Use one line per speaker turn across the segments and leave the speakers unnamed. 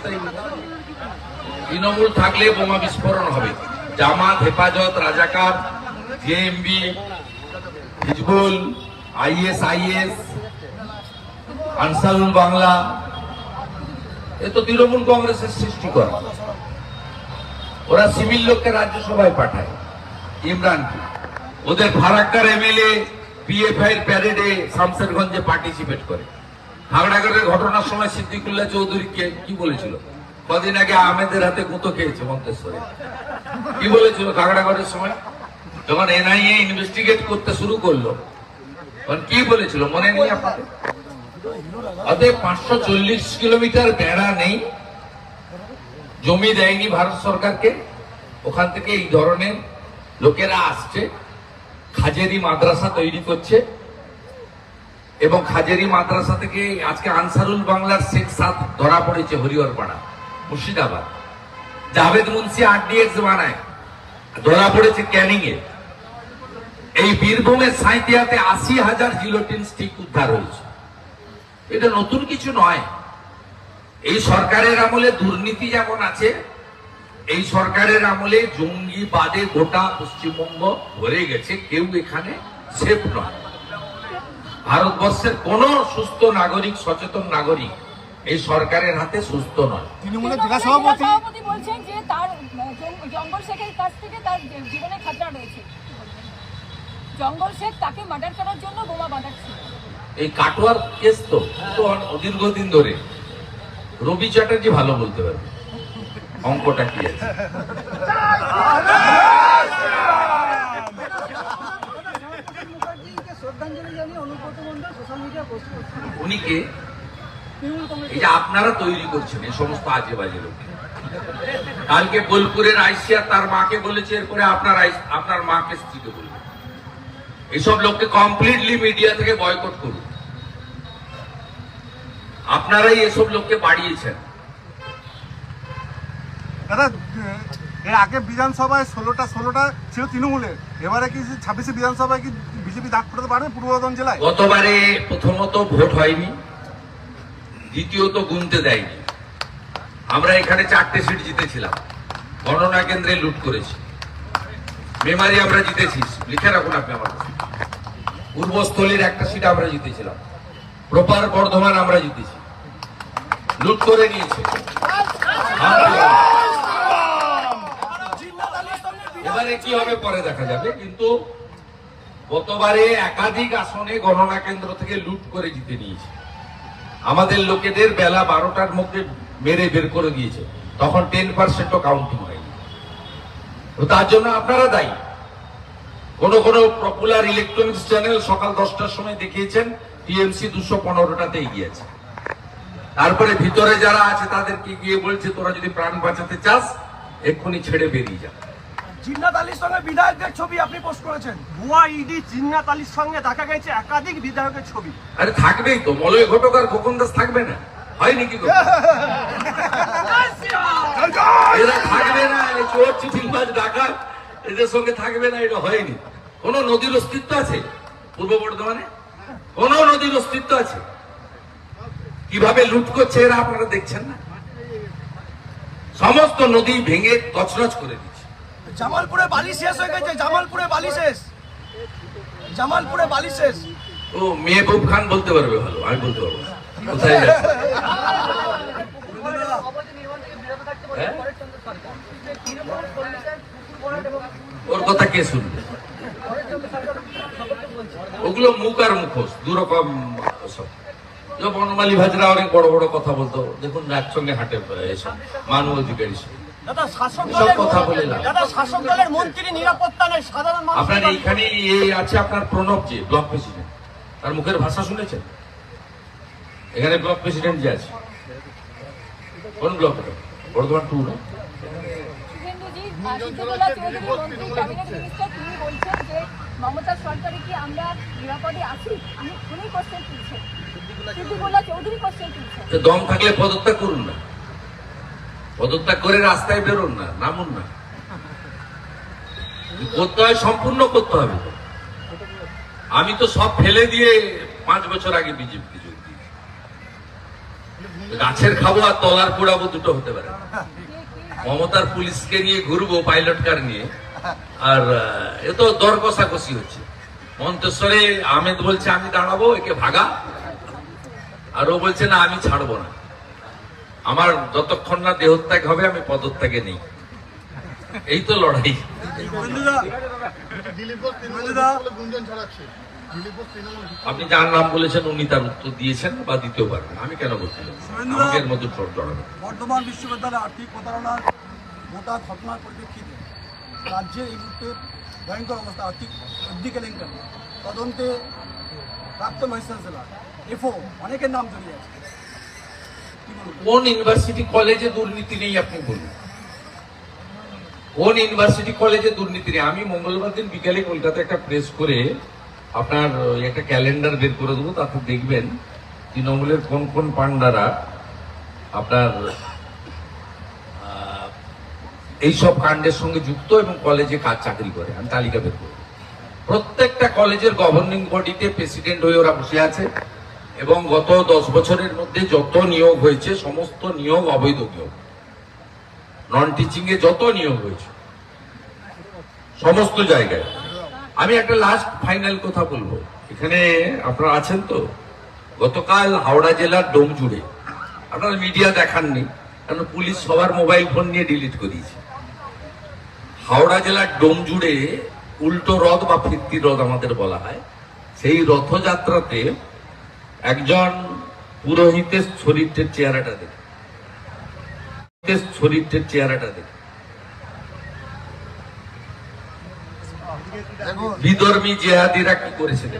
তাই তৃণমূল থাকলে বোমা বিস্ফোরণ হবে জামাত হেফাজত রাজাকার JMB Hizbul IS IS Ansarul Bangla এ তো তৃণমূল কংগ্রেসের সৃষ্টি করা ওরা সিভিল লোককে রাজ্যসভায় পাঠায় ইমরানকে ওদের ফারাক্কার এমএলএ পিএফআই এর প্যারেডে শামসেরগঞ্জে পার্টিসিপেট করে। হাগড়াগড়ের ঘটনার সময় সিদ্দিকুল্লাহ চৌধুরী কে বলেছিল? কদিন আগে আহমেদের হাতে গুঁতো খেয়েছে মন্তেশ্বরে। কি বলেছিল খাগড়াগড়ের সময়? যখন এনআইএ ইনভেস্টিগেট করতে শুরু করল, তখন কি বলেছিল? মনে নেই আপনাদের? অতএব পাঁচশো চল্লিশ কিলোমিটার বেড়া নেই। জমি দেয়নি ভারত সরকারকে। ওখান থেকে এই ধরনের লোকেরা আসছে। খাজেরি মাদ্রাসা তৈরি করছে। এবং খাজেরি মাদ্রাসা থেকে আজকে আনসারুল বাংলার শেখ সাত ধরা পড়েছে হরিহরপাড়া, মুর্শিদাবাদ। জাভেদ মুন্সি আরডিএক্স বানায়, ধরা পড়েছে ক্যানিং এ এই বীরভূমের সাঁইতিয়াতে আশি হাজার জিলোটিন স্টিক উদ্ধার হয়েছে। এটা নতুন কিছু নয়। এই সরকারের আমলে দুর্নীতি যেমন আছে এই সরকারের আমলে জঙ্গিবাদে গোটা পশ্চিমবঙ্গ ভরে গেছে কেউ এখানে সেফ নয়। ভারতবর্ষের কোন সুস্থ নাগরিক সচেতন নাগরিক এই সরকারের হাতে সুস্থ নয়।
তৃণমূলের জেলা সভাপতি
বলছেন যে তার জঙ্গল শেখের কাছ থেকে তার জীবনে খাতরা রয়েছে। জঙ্গল শেখ তাকে মার্ডার করার জন্য বোমা বাঁধাচ্ছে।
এই কাটোয়ার কেস তো তো দীর্ঘদিন ধরে। রবি চ্যাটার্জি ভালো বলতে পারবে। অঙ্কটা কি আছে?
মুখার্জিকে শ্রদ্ধাঞ্জলি জানিয়ে Anubrata Mondal social media post করছেন
উনি কে?
তৃণমূল কংগ্রেস
এই যে আপনারা তৈরি করছেন, এই সমস্ত আজে বাজে লোক কালকে বোলপুরের আইসিয়া তার মাকে বলেছে, এরপরে আপনার আপনার মাকে স্ত্রীকে বলবে। এইসব লোককে কমপ্লিটলি মিডিয়া থেকে বয়কট করুন। আপনারাই এসব লোককে বাড়িয়েছেন।
দাদা এর আগে বিধানসভায় ষোলোটা ষোলোটা ছিল তৃণমূলের। এবারে কি ছাব্বিশে বিধানসভায় কি বিজেপি দাগ করতে পারবে পূর্ব বর্ধমান জেলায়।
গতবারে প্রথমত ভোট হয়নি, দ্বিতীয়ত গুনতে দেয়নি। আমরা এখানে চারটে সিট জিতেছিলাম। গণনা কেন্দ্রে লুট করেছি। মেমারি আমরা জিতেছি। লিখে রাখুন আপনি আমার পূর্বস্থলীর একটা সিট আমরা জিতেছিলাম। প্রপার বর্ধমান আমরা জিতেছি। লুট করে নিয়েছে। এবারে কি হবে পরে দেখা যাবে? কিন্তু গতবারে একাধিক আসনে গণনা কেন্দ্র থেকে লুট করে জিতে নিয়েছে। আমাদের লোকেদের বেলা বারোটার মধ্যে মেরে বের করে দিয়েছে। তখন টেন পার্সেন্টও কাউন্টিং হয়নি। তার জন্য আপনারা দায়ী। কোন কোন পপুলার ইলেকট্রনিক্স চ্যানেল সকাল দশটার সময় দেখিয়েছেন টিএমসি দুশো পনেরোটাতে এগিয়েছে তারপরে ভিতরে যারা আছে তাদেরকে গিয়ে বলছে, তোরা যদি প্রাণ বাঁচাতে চাস, এক্ষুনি ছেড়ে বেরিয়ে যা।
জিন্নাত আলীর সঙ্গে বিধায়কদের ছবি আপনি পোস্ট করেছেন। ভুয়া ইডি জিন্নাত আলীর সঙ্গে দেখা গেছে একাধিক বিধায়কের ছবি।
আরে থাকবেই তো মলয় ঘটক আর খোকন দাস থাকবে না। নাকি এরা থাকবে না চোর চিঠিংবাজ ডাকাত এদের সঙ্গে থাকবে না এটা হয়নি। কোন নদীর অস্তিত্ব আছে পূর্ব বর্ধমানে? কোন নদীর অস্তিত্ব আছে? কীভাবে লুট করছে এরা আপনারা দেখছেন না? সমস্ত নদী ভেঙে তছনছ করে দিচ্ছে।
জামালপুরে বালি শেষ হয়ে গেছে, জামালপুরে বালি শেষ। জামালপুরে বালি শেষ।
ও মেহবুব খান বলতে পারবে ভালো, আমি বলতে পারব কোথায় হ্যাঁ? ওর কথা কে শুনবে? ওগুলো মুখ আর মুখোশ দুরকম সব। বনমালী ভাজরা অনেক বড় বড় কথা বলতো, দেখুন একসঙ্গে হাঁটে, এসব মানব অধিকারী।
দাদা শাসক দলের
কথা বলে লাভ।
দাদা শাসক দলের মন্ত্রী নিরাপত্তা নেই সাধারণ
আপনার এইখানে আছে আপনার প্রণব জি ব্লক প্রেসিডেন্ট। তার মুখের ভাষা শুনেছেন? এখানে ব্লক প্রেসিডেন্ট যে আছে। কোন ব্লক বর্ধমান টু না?
যে মমতা সরকারে কি আমরা নিরাপদে আছি? আমি উনি কোশ্চেন তুলছেন চৌধুরী কোশ্চেন তুলছেন।
দম থাকলে পদত্যাগ করুন না। পদত্যাগ করে রাস্তায় বেরোন না, নামুন না। করতে হয় সম্পূর্ণ করতে হবে আমি তো সব ফেলে দিয়ে পাঁচ বছর আগে বিজেপিতে যোগ দিয়েছি। গাছের খাব আর তলার পোড়াবো দুটো হতে পারে। মমতার পুলিশকে নিয়ে ঘুরবো পাইলট কার নিয়ে। আর এ তো দর কষাকষি হচ্ছে। মন্তেশ্বরে আহমেদ বলছে, আমি দাঁড়াবো, একে ভাগা। আর ও বলছে, না, আমি ছাড়বো না। আমার যতক্ষণ না দেহত্যাগ হবে আমি পদত্যাগে নেই। এই তো লড়াই। আপনি যার নাম বলেছেন উনি তার উত্তর দিয়েছেন বা দিতেও পারবেন। আমি কেন জড়ানো
বর্ধমান বিশ্ববিদ্যালয়ে আর্থিক প্রতারণার গোটা ঘটনার পরিপ্রেক্ষিতে রাজ্যের এই মুহূর্তে ভয়ঙ্কর অবস্থা আর্থিক অধিক কেলেঙ্কারি তদন্তে প্রাপ্ত ভাইস চ্যান্সেলার এফও অনেকের নাম জড়িয়ে আছে।
কোন ইউনিভার্সিটি কলেজে দুর্নীতি নেই আপনি বলুন। কোন ইউনিভার্সিটি কলেজে দুর্নীতি নেই। আমি মঙ্গলবার দিন বিকালে কলকাতা একটা প্রেস করে আপনার একটা ক্যালেন্ডার বের করে দেবো, তাতে দেখবেন তৃণমূলের কোন কোন পান্ডারা আপনার এইসব কাণ্ডের সঙ্গে যুক্ত এবং কলেজে কাজ চাকরি করে। আমি তালিকা বের করব প্রত্যেকটা কলেজের গভর্নিং বডিতে প্রেসিডেন্ট হয়ে ওরা বসে আছে। এবং গত দশ বছরের মধ্যে যত নিয়োগ হয়েছে, সমস্ত নিয়োগ অবৈধ নিয়োগ নন টিচিং এ যত নিয়োগ হয়েছে, সমস্ত জায়গায়। আমি একটা লাস্ট ফাইনাল কথা বলব। এখানে আপনারা আছেন তো? গতকাল হাওড়া জেলার ডোমজুড়ে। আপনারা মিডিয়া দেখাননি, কারণ পুলিশ সবার মোবাইল ফোন নিয়ে ডিলিট করিয়েছে। হাওড়া জেলার ডোমজুড়ে উল্টো রথ বা ফিরতি রথ আমাদের বলা হয়। সেই রথযাত্রাতে একজন পুরোহিতের শরীরের চেহারাটা দেখে। শরীরের চেহারাটা দেখে। বিধর্মী জেহাদিরা কি করেছিল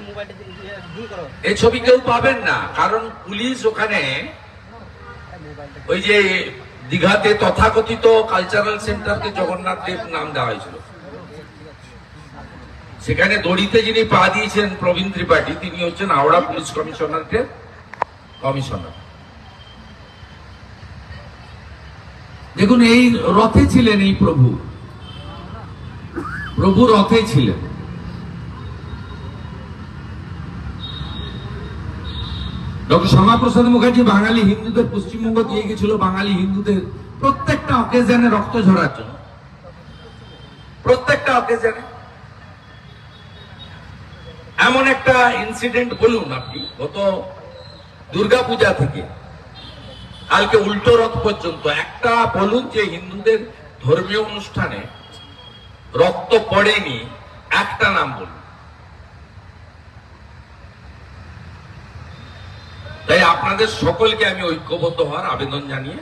এই ছবি কেউ পাবেন না কারণ পুলিশ ওখানে ওই যে দীঘাতে তথাকথিত কালচারাল সেন্টারকে জগন্নাথ দেব নাম দেওয়া হয়েছিল। সেখানে দড়িতে যিনি পা দিয়েছেন প্রবীণ ত্রিপাঠী, তিনি হচ্ছেন হাওড়া পুলিশ কমিশনারের কমিশনার। দেখুন, এই রথে ছিলেন এই প্রভু। প্রভু রথে ছিলেন। ডক্টর শ্যামাপ্রসাদ মুখার্জি বাঙালি হিন্দুদের পশ্চিমবঙ্গ দিয়ে গেছিল, বাঙালি হিন্দুদের প্রত্যেকটা অকেশনে রক্ত ঝরার জন্য। প্রত্যেকটা অকেশনে এমন একটা ইনসিডেন্ট বলুন আপনি, গত দুর্গা পূজা থেকে। কালকে উল্টো রথ পর্যন্ত। একটা বলুন যে হিন্দুদের ধর্মীয় অনুষ্ঠানে রক্ত পড়েনি, একটা নাম বলুন। তাই আপনাদের সকলকে আমি ঐক্যবদ্ধ হওয়ার আবেদন জানিয়ে